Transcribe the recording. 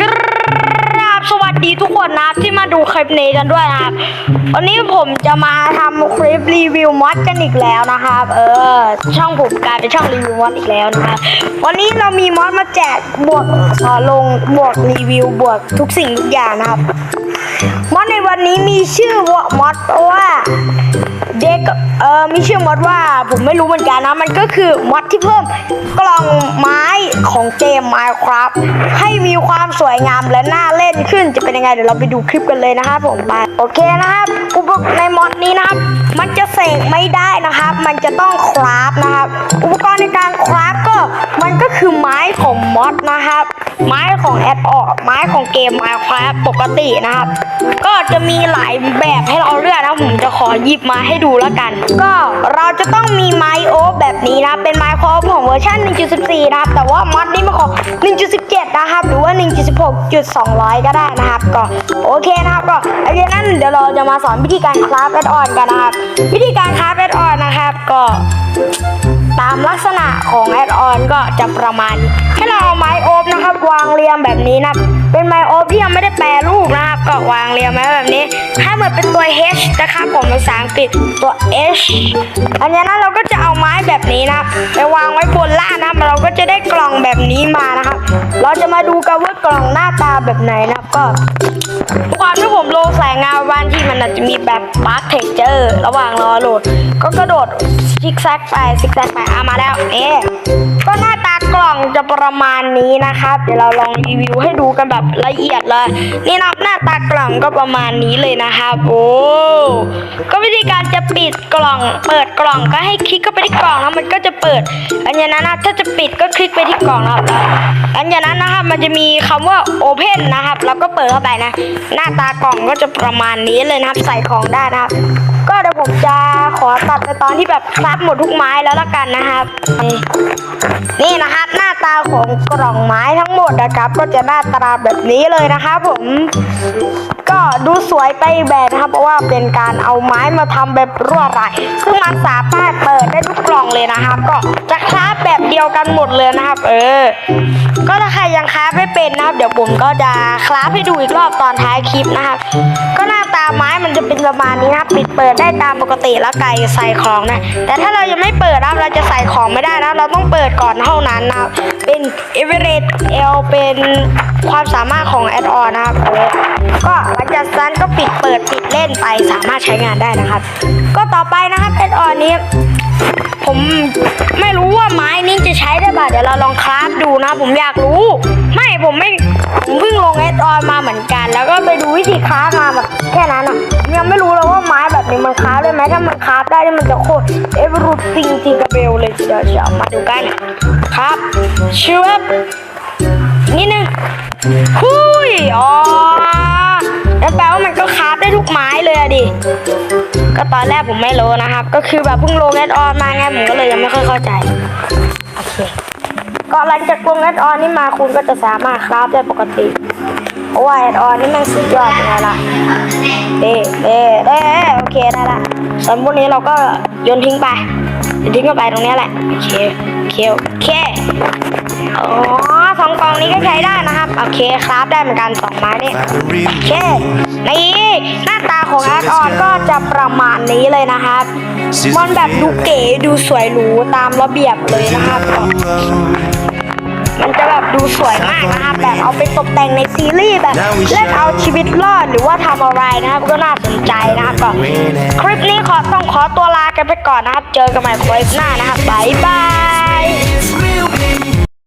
กราบสวัสดีทุกคนนะครับที่มาดูคลิปนี้กันด้วยนะครับ วันนี้ผมจะมาทำคลิปรีวิวมอดกันอีกแล้วนะครับ เออ ช่องผมกลายเป็นช่องรีวิวมอดอีกแล้วนะครับ วันนี้เรามีมอดมาแจกบวกเออลงบวกรีวิวบวกทุกสิ่งทุกอย่างนะครับมอดในวันนี้มีชื่อว่ามอดว่า เด็กเออมีชื่อมอดว่าผมไม่รู้เหมือนกันนะ มันก็คือมอดที่เพิ่มกล่องไม้ของเกม Minecraft ให้มีความสวยงามและน่าเล่น ขึ้นจะเป็นยังไงเดี๋ยวเราไปดูคลิปกันเลยนะครับผมไปโอเคนะครับอุปกรณ์ในมอดนี้นะครับ มันจะเสกไม่ได้นะครับ มันจะต้องคราฟนะครับ อุปกรณ์ในการคราฟก็มันก็คือไม้ของมอดนะครับ ไม้ของแอดออกไม้ของเกม Minecraft ปกตินะครับ ก็จะมีหลายแบบให้เราเลือกนะผมจะขอหยิบมาให้ดูแล้วกัน ก็เราจะต้องมีไม้โอ๊แบบนี้นะเป็น ของเวอร์ชัน1.14 นะครับ แต่ว่ามอดนี้มาของ 1.17 นะครับ หรือว่า 1.16.200 ก็ได้นะครับ ก็โอเคนะครับ ก็โอเคนั้นเดี๋ยวเราจะมาสอนวิธีการคราฟแอดออนกันนะครับ วิธีการคราฟแอดออนนะครับ ก็ตามลักษณะของแอดออนก็จะประมาณให้เราเอาไม้โอบนะครับ วางเรียงแบบนี้นะเป็นไม้โอบที่ยังไม่ได้แปรรูปนะครับ ก็วางเรียงไว้แบบนี้ ให้เหมือนเป็นตัว H นะครับผมภาษาอังกฤษตัว H อันนี้นะเราก็จะเอาไม้แบบนี้นะไปวางไว้บนล่างนะเราก็จะได้กล่องแบบนี้มานะ เราจะมาดูกันว่ากล่องหน้าตาแบบไหนนะครับก็ความที่ผมโลแสงงาบ้านที่มันอาจจะมีแบบปาร์เทคเจอร์ระหว่างรอโหลด ก็กระโดดซิกแซกไปซิกแซกไปอะมาแล้วเอ๊ก็หน้าตากล่องจะประมาณนี้นะครับ เดี๋ยวเราลองรีวิวให้ดูกันแบบละเอียดเลย นี่นะหน้าตากล่องก็ประมาณนี้เลยนะครับโอ้ก็วิธีการจะ ดกล่อง เปิดกล่องก็ให้คลิกเข้าไปที่กล่องแล้วมันก็จะเปิดอันอย่างนั้นนะถ้าจะปิดก็คลิกไปที่กล่องนะครับอันอย่างนั้นนะครับมันจะมีคำว่า Open นะครับแล้วก็เปิดเข้าไปนะ หน้าตากล่องก็จะประมาณนี้เลยนะครับใส่ของได้นะครับก็เดี๋ยวผมจะขอตัดในตอนที่แบบคราฟหมดทุกไม้แล้วละกันนะครับ นี่นะครับ หน้าตาของกล่องไม้ทั้งหมดนะครับ ก็จะหน้าตาแบบนี้เลยนะครับผม ดูสวยไปแบบนะครับ เพราะว่าเป็นการเอาไม้มาทำแบบรั่วไหลซึ่งมันสามารถเปิดได้ทุกกล่องเลยนะครับ ก็จะคราฟแบบเดียวกันหมดเลยนะครับ เออ ก็ถ้าใครยังคราฟไม่เป็นนะครับ เดี๋ยวผมก็จะคราฟให้ดูอีกรอบตอนท้ายคลิปนะครับ ก็หน้าตาไม้มันจะเป็นประมาณนี้นะครับ ปิดเปิดได้ตามปกติแล้วไก่ใส่ของนะ แต่ถ้าเรายังไม่เปิดนะเราจะใส่ของไม่ได้นะเราต้องเปิดก่อนเท่านั้นนะครับ เป็นเอเวอเรสเอลเป็นความสามารถของแอดออนนะครับ ก็หลังจากนั้นก็ปิดเปิดปิดเล่นไปสามารถใช้งานได้นะครับ ก็ต่อไปนะครับแอดออนนี้ ผมไม่รู้ว่าไม้นี้จะใช้ได้ป่ะเดี๋ยวเราลองคราฟดูนะ ผมอยากรู้ ไม่ผมไม่ผมเพิ่งลงแอดออนมาเหมือนกัน แล้วก็ไปดูวิธีคราฟมาแบบแค่นั้นอะยังไม่รู้เลยว่าไม้แบบนี้มันคราฟได้ไหมถ้ามันคราฟได้นี่มันจะโคตรเอเวอร์รูติงจิงกระเบลเลยเดียวเชียวมาดูกันครับชิวบนิดนึงคุยอ๋อ ทุกไม้เลยอะดิ ก็ตอนแรกผมไม่รู้นะครับ ก็คือแบบเพิ่งลงแอดออนมาไงผมก็เลยยังไม่ค่อยเข้าใจโอเคก็หลังจากลงแอดออนนี่มาคุณก็จะสามารถคราฟได้ปกติเพราะว่าแอดออนนี่มันสุดยอดยังไงล่ะเด้เด้เด้โอเคได้ละส่วนพวกนี้เราก็โยนทิ้งไปโยนทิ้งเข้าไปตรงนี้แหละโอเคโอเคโอเคอ๋อ สองกล่องนี้ก็ใช้ได้นะครับ โอเคคราฟได้เหมือนกันสองไม้นี่โอเคนี่หน้าตาของแอดออนก็จะประมาณนี้เลยนะครับมันแบบดูเก๋ดูสวยหรูตามระเบียบเลยนะครับก็มันจะแบบดูสวยมากนะครับแบบเอาไปตกแต่งในซีรีส์แบบเล่นเอาชีวิตรอดหรือว่าทำอะไรนะครับก็น่าสนใจนะครับก็คลิปนี้ขอต้องขอตัวลากันไปก่อนนะครับ เจอกันใหม่คลิปหน้านะครับบ๊ายบาย